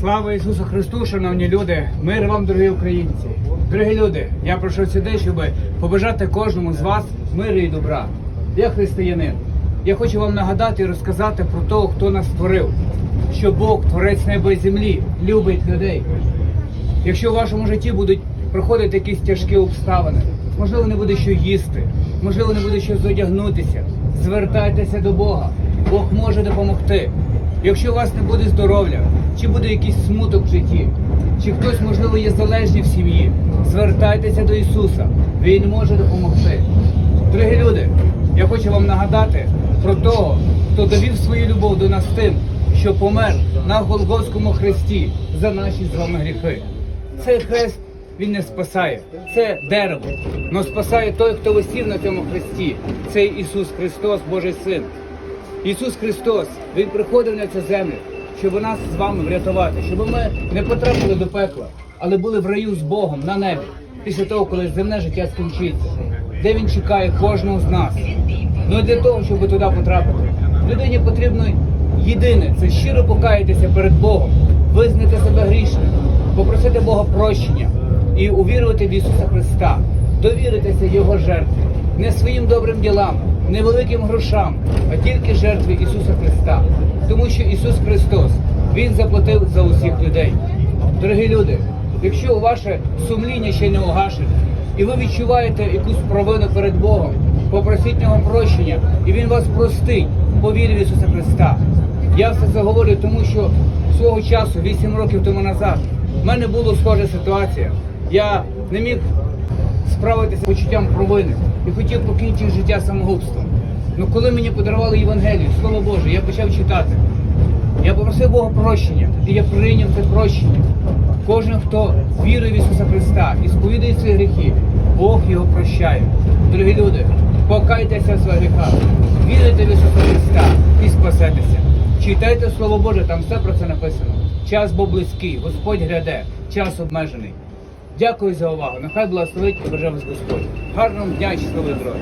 Слава Ісусу Христу, шановні люди! Мир вам, дорогі українці! Дорогі люди, я прийшов сюди, щоб побажати кожному з вас миру і добра. Я християнин. Я хочу вам нагадати і розказати про того, хто нас створив, що Бог, творець неба і землі, любить людей. Якщо у вашому житті будуть проходити якісь тяжкі обставини, можливо, не буде що їсти, можливо, не буде що зодягнутися, звертайтеся до Бога. Бог може допомогти. Якщо у вас не буде здоров'я, чи буде якийсь смуток в житті, чи хтось, можливо, є залежний в сім'ї, звертайтеся до Ісуса. Він може допомогти. Дорогі люди, я хочу вам нагадати про того, хто довів свою любов до нас тим, що помер на Голгофському хресті за наші з вами гріхи. Цей хрест він не спасає, це дерево. Но спасає той, хто висів на цьому хресті. Це Ісус Христос, Божий Син. Ісус Христос, Він приходив на цю землю, щоб нас з вами врятувати, щоб ми не потрапили до пекла, але були в раю з Богом на небі, після того, коли земне життя скінчиться, де Він чекає кожного з нас. Ну і для того, щоб туди потрапити, людині потрібно єдине це щиро покаятися перед Богом, визнати себе грішним, попросити Бога прощення і увірувати в Ісуса Христа, довіритися Його жертві, не своїм добрим ділам, не великим грошам, а тільки жертві Ісуса Христа. Тому що Ісус Христос, Він заплатив за усіх людей. Дорогі люди, якщо ваше сумління ще не угашене, і ви відчуваєте якусь провину перед Богом, попросіть нього прощення, і Він вас простить по вірі в Ісуса Христа. Я все це говорю, тому що свого часу, 8 років тому назад, в мене була схожа ситуація. Я не міг справитися з почуттям провини і хотів покінчити життя самогубством. Ну коли мені подарували Євангелію, Слово Боже, я почав читати. Я попросив Бога прощення, і я прийняв це прощення. Кожен, хто вірує в Ісуса Христа і сповідує свої гріхи, Бог його прощає. Дорогі люди, покайтеся в своїх гріхах, вірите в Ісуса Христа і спасетеся. Читайте Слово Боже, там все про це написано. Час був близький, Господь гряде, час обмежений. Дякую за увагу. Нехай благословить і береже вас Господь. Гарного дня і щасливої дороги.